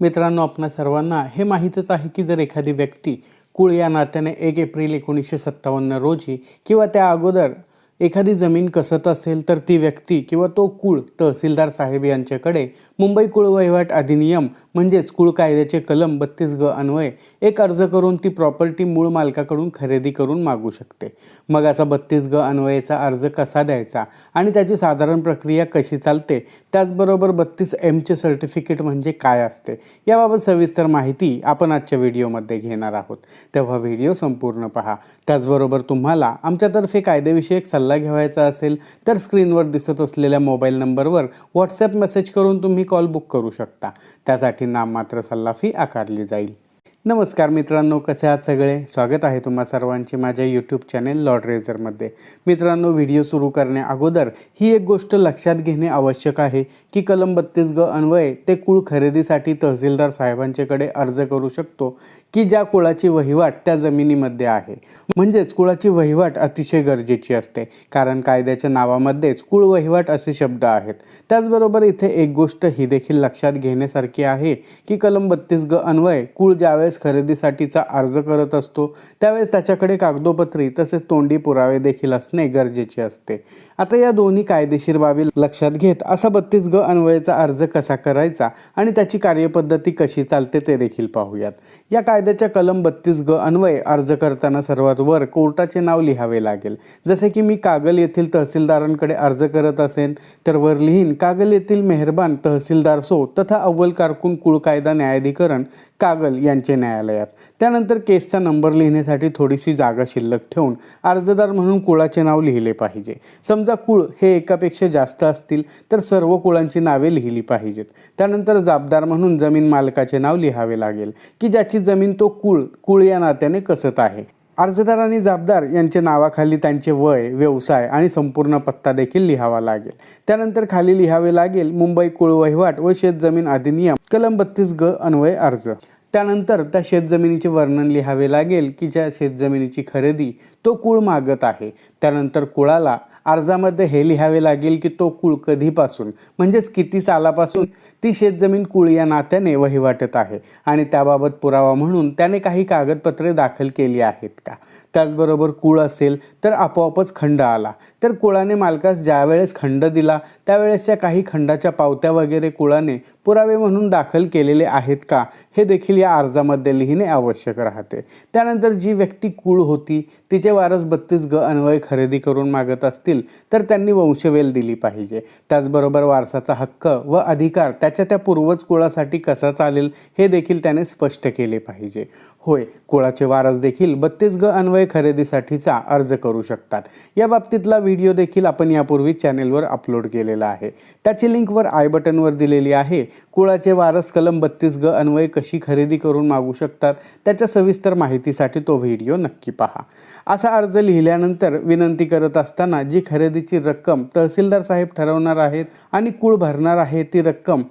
मित्रांनो आपणा सर्वांना हे माहीतच आहे की जर एखादी व्यक्ती कुळ या नात्याने एक एप्रिल एकोणीसशे सत्तावन्न रोजी किंवा त्या अगोदर एखादी जमीन कसत असेल तर ती व्यक्ती किंवा तो कुळ तहसीलदार साहेब यांच्याकडे मुंबई कुळ वहिवाट अधिनियम म्हणजेच कुळ कायद्याचे कलम बत्तीस ग अन्वये एक अर्ज करून ती प्रॉपर्टी मूळ मालकाकडून खरेदी करून मागू शकते. मग असा बत्तीस ग अन्वयेचा अर्ज कसा द्यायचा आणि त्याची साधारण प्रक्रिया कशी चालते? त्याचबरोबर बत्तीस एमचे सर्टिफिकेट म्हणजे काय असते? याबाबत सविस्तर माहिती आपण आजच्या व्हिडिओमध्ये घेणार आहोत. तेव्हा व्हिडिओ संपूर्ण पहा. त्याचबरोबर तुम्हाला आमच्यातर्फे कायदेविषयक सल्ला घ्यावायचा असेल तर स्क्रीनवर दिसत असलेल्या मोबाईल नंबरवर व्हॉट्सॲप मेसेज करून तुम्ही कॉल बुक करू शकता. त्यासाठी नाममात्र सल्ला फी आकारली जाईल. नमस्कार मित्रांनो कसे आहात सगळे? स्वागत आहे तुम्हा सर्वांचे माझ्या यूट्यूब चॅनेल लॉर्ड रेझरमध्ये मित्रांनो व्हिडिओ सुरू करण्या अगोदर ही एक गोष्ट लक्षात घेणे आवश्यक आहे की कलम बत्तीस ग अन्वये ते कुळ खरेदीसाठी तहसीलदार साहेबांच्याकडे अर्ज करू शकतो की ज्या कुळाची वहिवाट त्या जमिनीमध्ये आहे. म्हणजेच कुळाची वहिवाट अतिशय गरजेची असते कारण कायद्याच्या नावामध्येच कुळ वहिवाट असे शब्द आहेत. त्याचबरोबर इथे एक गोष्ट ही देखील लक्षात घेण्यासारखी आहे की कलम बत्तीस ग अन्वय कुळ ज्यावेळेस खरेदीसाठीचा अर्ज करत असतो त्यावेळेस त्याच्याकडे कागदोपत्री तसेच तोंडी पुरावे देखील असणे गरजेचे असते. आता या दोन्ही कायदेशीर बाबी लक्षात घेत असा बत्तीस ग अन्वयचा अर्ज कसा करायचा आणि त्याची कार्यपद्धती कशी चालते ते देखील पाहूयात. या कायद्याच्या कलम बत्तीस ग अन्वय अर्ज करताना सर्वात वर कोर्टाचे नाव लिहावे लागेल. जसे की मी कागल येथील तहसीलदारांकडे अर्ज करत असेन तर वर लिहीन कागल येथील मेहरबान तहसीलदार सो तथा अव्वल कारकून कुळ कायदा न्यायाधिकरण कागल यांचे न्यायालयात. त्यानंतर केसचा नंबर लिहिण्यासाठी थोडीशी जागा शिल्लक ठेवून अर्जदार म्हणून कुळाचे नाव लिहिले पाहिजे. समजा कुळ हे एकापेक्षा जास्त असतील तर सर्व कुळांची नावे लिहिली पाहिजेत. त्यानंतर जाबदार म्हणून जमीन मालकाचे नाव लिहावे लागेल की ज्याची जमीन तो कुळ कुळ या नात्याने कसत आहे. अर्जदार आणि जाबदार यांच्या नावाखाली त्यांचे वय व्यवसाय आणि संपूर्ण पत्ता देखील लिहावा लागेल. त्यानंतर खाली लिहावे लागेल मुंबई कुळ वहिवाट व शेतजमीन अधिनियम कलम बत्तीस ग अन्वय अर्ज. त्यानंतर त्या शेतजमिनीचे वर्णन लिहावे लागेल की ज्या शेतजमिनीची खरेदी तो कुळ मागत आहे. त्यानंतर कुळाला अर्जामध्ये हे लिहावे लागेल की तो कुळ कधीपासून म्हणजेच किती सालापासून ती शेतजमीन कुळ या नात्याने वहिवाटत आहे आणि त्याबाबत पुरावा म्हणून त्याने काही कागदपत्रे दाखल केली आहेत का? त्याचबरोबर कुळ असेल तर आपोआपच खंड आला. तर कुळाने मालकास ज्यावेळेस खंड दिला त्यावेळेसच्या काही खंडाच्या पावत्या वगैरे कुळाने पुरावे म्हणून दाखल केलेले आहेत का? हे देखील या अर्जामध्ये लिहिणे आवश्यक राहते. त्यानंतर जी व्यक्ती कुळ होती तिचे वारस बत्तीस ग अन्वय खरेदी करून मागत असतील तर त्यांनी वंशवेल दिली पाहिजे. त्याचबरोबर वारसाचा हक्क व अधिकार त्याच्या त्या पूर्वज कुळासाठी कसा चालेल हे देखील त्याने स्पष्ट केले पाहिजे. होय कुळाचे वारस देखील बत्तीस ग अन्वय खरेदीसाठीचा अर्ज करू शकतात. या बाबतीतला व्हिडिओ देखील आपण यापूर्वी चॅनेलवर अपलोड केलेला आहे. त्याची लिंक वर आय बटनवर दिलेली आहे. कुळाचे वारस कलम बत्तीस ग अन्वय कशी खरेदी करून मागू शकतात त्याच्या सविस्तर माहितीसाठी तो व्हिडिओ नक्की पहा. असा अर्ज लिहिल्यानंतर विनंती करत असताना जी खरेदीची रक्कम तहसीलदार साहेब ठरवणार आहेत आणि कुळ भरणार आहे ती रक्कम.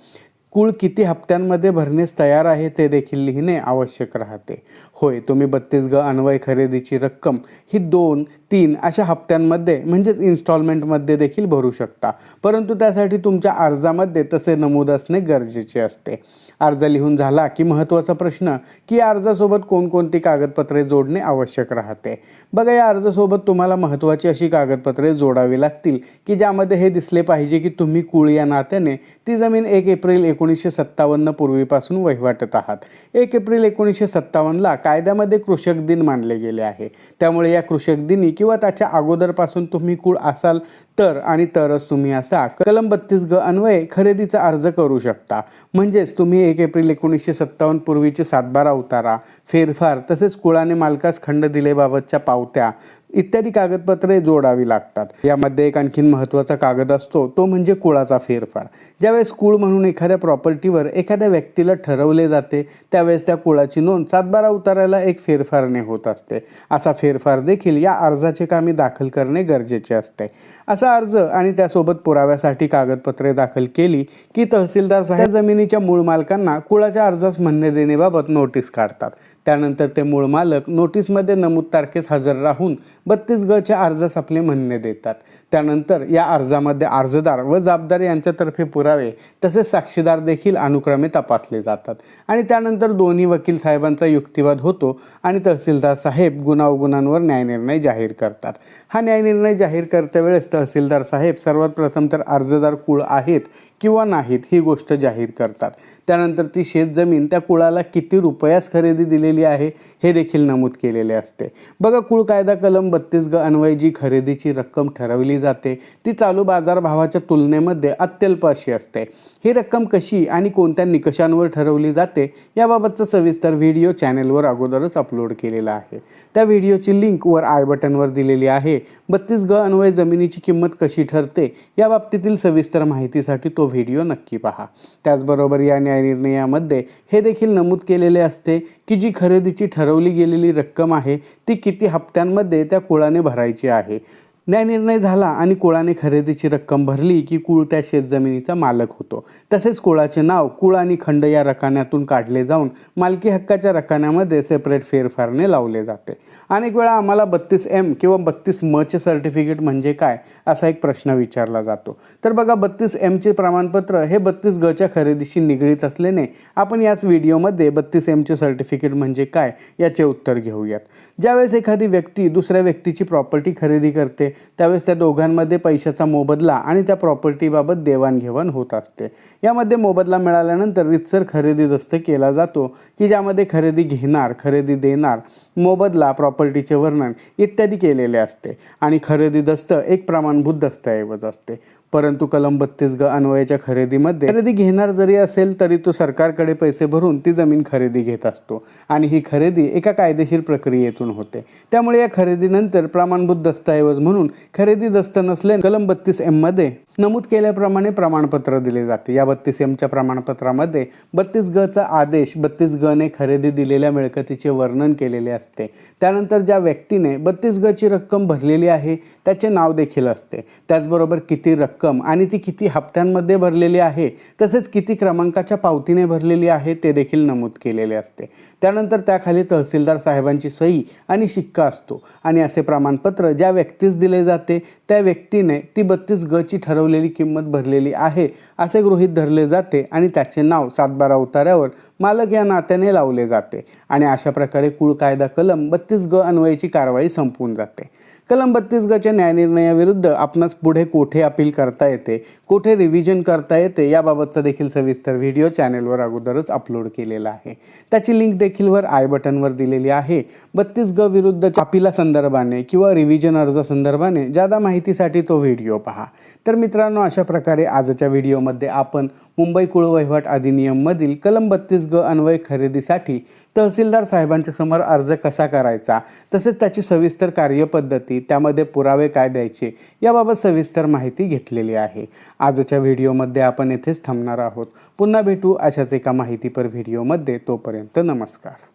कुळ किती हप्त्यांमध्ये भरण्यास तयार आहे ते देखील लिहिणे आवश्यक राहते. होय तुम्ही बत्तीस ग अन्वय खरेदीची रक्कम ही दोन तीन अशा हप्त्यांमध्ये म्हणजेच इन्स्टॉलमेंटमध्ये देखील भरू शकता. परंतु त्यासाठी तुमच्या अर्जामध्ये तसे नमूद असणे गरजेचे असते. अर्ज लिहून झाला की महत्त्वाचा प्रश्न की अर्जासोबत कोणकोणती कागदपत्रे जोडणे आवश्यक राहते? बघा या अर्जासोबत तुम्हाला महत्त्वाची अशी कागदपत्रे जोडावी लागतील की ज्यामध्ये हे दिसले पाहिजे की तुम्ही कुळ या नात्याने ती जमीन एक एप्रिल एकोणीसशे सत्तावन्न पूर्वीपासून वहिवाटत आहात. एक एप्रिल एकोणीसशे सत्तावन्नला कायद्यामध्ये कृषक दिन मानले गेले आहे. त्यामुळे या कृषक दिनी किंवा त्याच्या अगोदरपासून तुम्ही कुळ असाल तर आणि तरच तुम्ही असा कलम बत्तीस ग अन्वये खरेदीचा अर्ज करू शकता. म्हणजेच तुम्ही एक एप्रिल एकोणीसशे सत्तावन्न पूर्वीचे सातबारा उतारा. फेरफार तसेच कुळाने मालकास खंड दिलेबाबतच्या पावत्या. इत्यादी कागदपत्रे जोडावी लागतात. यामध्ये एक आणखीन महत्त्वाचा कागद असतो तो म्हणजे कुळाचा फेरफार. ज्यावेळेस कुळ म्हणून एखाद्या प्रॉपर्टीवर एखाद्या व्यक्तीला ठरवले जाते त्यावेळेस त्या कुळाची नोंद सातबारा उतारायला एक फेरफारने होत असते. असा फेरफार देखील या अर्जाचे कामी दाखल करणे गरजेचे असते. असा अर्ज आणि त्यासोबत पुराव्यासाठी कागदपत्रे दाखल केली की तहसीलदार साहेब जमिनीच्या मूळ मालकांना कुळाच्या अर्जास म्हणणे देण्याबाबत नोटीस काढतात. त्यानंतर ते मूळ मालक नोटीसमध्ये नमूद तारखेस हजर राहून बत्तीस गचे अर्जास आपले म्हणणे देतात. त्यानंतर या अर्जामध्ये अर्जदार व जबाबदार यांच्यातर्फे पुरावे तसेच साक्षीदार देखील अनुक्रमे तपासले जातात. आणि त्यानंतर दोन्ही वकील साहेबांचा युक्तिवाद होतो आणि तहसीलदार साहेब गुणावगुणांवर न्यायनिर्णय जाहीर करतात. हा न्यायनिर्णय जाहीर करते वेळेस तहसीलदार साहेब सर्वात प्रथम तर अर्जदार कुळ आहेत किंवा नाहीत ही गोष्ट जाहीर करतात. त्यानंतर ती शेतजमीन त्या कुळाला किती रुपयास खरेदी दिलेली आहे हे देखील नमूद केलेले असते. बघा कुळ कायदा कलम बत्तीस ग अन्वय जी खरेदीची रक्कम ठरवली जाते. ती चालू बाजारभावाच्या तुलनेमध्ये अत्यल्प अशी असते. ही रक्कम कशी आणि कोणत्या निकषांवर ठरवली जाते याबाबतचा सविस्तर व्हिडिओ चॅनेलवर अगोदरच अपलोड केलेला आहे. त्या व्हिडिओची लिंक वर आय बटनवर दिलेली आहे. बत्तीस ग अन्वय जमिनीची किंमत कशी ठरते या बाबतीतील सविस्तर माहितीसाठी तो व्हिडिओ नक्की पहा. त्याचबरोबर या न्यायनिर्णयामध्ये हे देखील नमूद केलेले असते की जी खरेदीची ठरवली गेलेली रक्कम आहे ती किती हप्त्यांमध्ये त्या कुळाने भरायची आहे? न्यायनिर्णय झाला आणि कुळाने खरेदीची रक्कम भरली की कुळ त्या शेतजमिनीचा मालक होतो. तसेच कुळाचे नाव कुळ आणि खंड या रकान्यातून काढले जाऊन मालकी हक्काच्या रकान्यामध्ये सेपरेट फेरफारने लावले जाते. अनेक वेळा आम्हाला बत्तीस एम किंवा बत्तीस मचे सर्टिफिकेट म्हणजे काय असा एक प्रश्न विचारला जातो. तर बघा बत्तीस एमचे प्रमाणपत्र हे बत्तीस गच्या खरेदीशी निगडीत असल्याने आपण याच व्हिडिओमध्ये बत्तीस एमचे सर्टिफिकेट म्हणजे काय याचे उत्तर घेऊयात. ज्यावेळेस एखादी व्यक्ती दुसऱ्या व्यक्तीची प्रॉपर्टी खरेदी करते त्यावेळेस त्या दोघांमध्ये पैशाचा मोबदला आणि त्या प्रॉपर्टीबाबत देवाणघेवाण होत असते. यामध्ये मोबदला मिळाल्यानंतर रितसर खरेदी दस्त केला जातो की ज्यामध्ये खरेदी घेणार खरेदी देणार मोबदला प्रॉपर्टीचे वर्णन इत्यादी केलेले असते. आणि खरेदी दस्त एक प्रमाणभूत दस्तऐवज असते. परंतु कलम बत्तीस ग अन्वयाच्या खरेदीमध्ये खरेदी घेणार जरी असेल तरी तो सरकारकडे पैसे भरून ती जमीन खरेदी घेत असतो. आणि ही खरेदी एका कायदेशीर प्रक्रियेतून होते. त्यामुळे या खरेदीनंतर प्रमाणभूत दस्तऐवज म्हणून खरेदी दस्त नसल्याने कलम बत्तीस एममध्ये नमूद केल्याप्रमाणे प्रमाणपत्र दिले जाते. या बत्तीस एमच्या प्रमाणपत्रामध्ये बत्तीस ग चा आदेश बत्तीस गने खरेदी दिलेल्या मिळकतीचे वर्णन केलेले असते. त्यानंतर ज्या व्यक्तीने बत्तीस गची रक्कम भरलेली आहे त्याचे नाव देखील असते. त्याचबरोबर किती रक्कम आणि ती किती हप्त्यांमध्ये भरलेली आहे तसेच किती क्रमांकाच्या पावतीने भरलेली आहे ते देखील नमूद केलेले असते. त्यानंतर त्याखाली तहसीलदार साहेबांची सही आणि शिक्का असतो. आणि असे प्रमाणपत्र ज्या व्यक्तीस दिले जाते त्या व्यक्तीने ती बत्तीस ग ची ठरवलेली किंमत भरलेली आहे असे गृहीत धरले जाते आणि त्याचे नाव सातबारा उतार्यावर मालक या नात्याने लावले जाते. आणि अशा प्रकारे कुळ कायदा कलम बत्तीस ग अन्वयाची कारवाई संपून जाते. कलम बत्तीस गच्या न्यायनिर्णयाविरुद्ध आपणास पुढे कोठे अपील करता येते कोठे रिव्हिजन करता येते याबाबतचा देखील सविस्तर व्हिडिओ चॅनेलवर अगोदरच अपलोड केलेला आहे. त्याची लिंक देखील वर आय बटनवर दिलेली आहे. बत्तीस ग विरुद्ध अपिला संदर्भाने किंवा रिव्हिजन अर्जासंदर्भाने जादा माहितीसाठी तो व्हिडिओ पहा. तर मित्रांनो अशा प्रकारे आजच्या व्हिडिओमध्ये आपण मुंबई कुळ वहिवाट अधिनियममधील कलम बत्तीस ग अन्वय खरेदीसाठी तहसीलदार साहेबांच्या समोर अर्ज कसा करायचा तसेच त्याची सविस्तर कार्यपद्धती त्यामध्ये पुरावे काय द्यायचे याबाबत सविस्तर माहिती घेतलेली आहे. आजच्या व्हिडिओमध्ये आपण येथेच थांबणार आहोत. पुन्हा भेटू अशाच एका माहितीपर व्हिडिओमध्ये. तोपर्यंत नमस्कार.